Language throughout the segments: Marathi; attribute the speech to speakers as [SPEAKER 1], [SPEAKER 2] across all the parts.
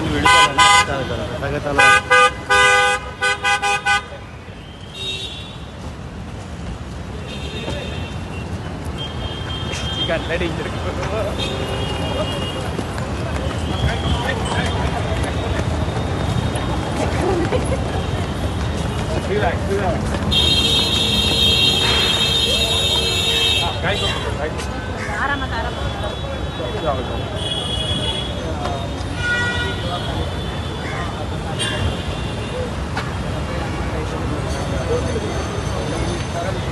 [SPEAKER 1] आणि व्हिडिओ चालू आहे ना चालेल चालेल सगळं चालू आहे
[SPEAKER 2] आरामात आरामात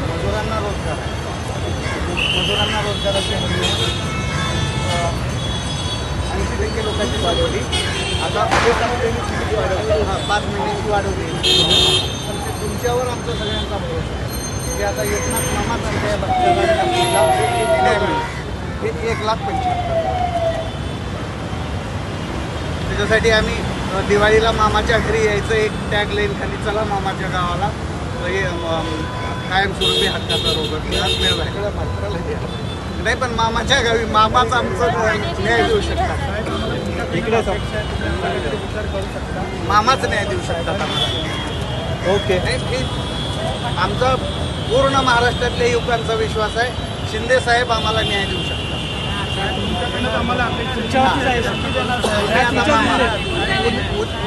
[SPEAKER 3] मजुरांना रोजगार मजुरांना रोजगाराची हमी ऐंशी टक्के लोकांची वाढवली. आता एक किती वाढवली? हां पाच महिन्यांची वाढवली पण ते तुमच्यावर आमचा सगळ्यांचा भरोसा आहे. की आता एकनाथ मामाच आमच्या या भक्तांना न्याय मिळेल हे एक लाख पंचवीस त्याच्यासाठी आम्ही दिवाळीला मामाच्या घरी यायचं एक टॅग लाईन खाली चला मामाच्या गावाला. हे कायमस्वरूपी हक्काचा रोग नाही पण मामाच्या गावी मामाच आमचं न्याय देऊ शकतात
[SPEAKER 1] इकडे
[SPEAKER 3] मामाच न्याय देऊ शकतात आम्हाला.
[SPEAKER 1] ओके.
[SPEAKER 3] नाही, आमचा पूर्ण महाराष्ट्रातल्या युवकांचा विश्वास आहे. शिंदे साहेब आम्हाला न्याय देऊ शकतात.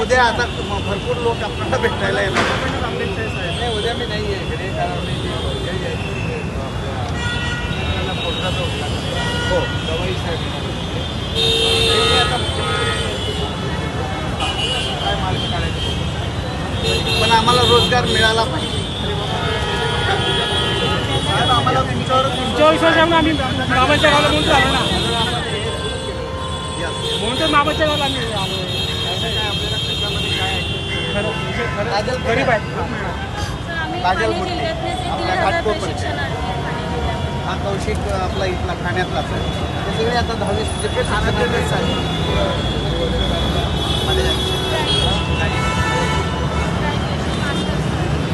[SPEAKER 3] उद्या आता भरपूर लोक आपल्याला भेटायला येणार. नाही उद्या मी नाही आहे इकडे कारण मी हे आहे, आपल्याला पोटाचा उपचार. हो दवाई साहेब हे मी आता काय मार्ग काढायचं पण आम्हाला रोजगार मिळाला पाहिजे. आम्हाला तुमच्यावर
[SPEAKER 4] तुमच्या विश्वासाने आम्ही मामाच्या गावाला म्हणून आलो ना. म्हणून तर मामाच्या गावाला आम्ही. आलो गरीब आहे.
[SPEAKER 3] काजल मुंडे. आपल्या. हा कौशिक आपला इथला आहे ते सगळे आता दहावी जे काही सांगितलेलेच आहे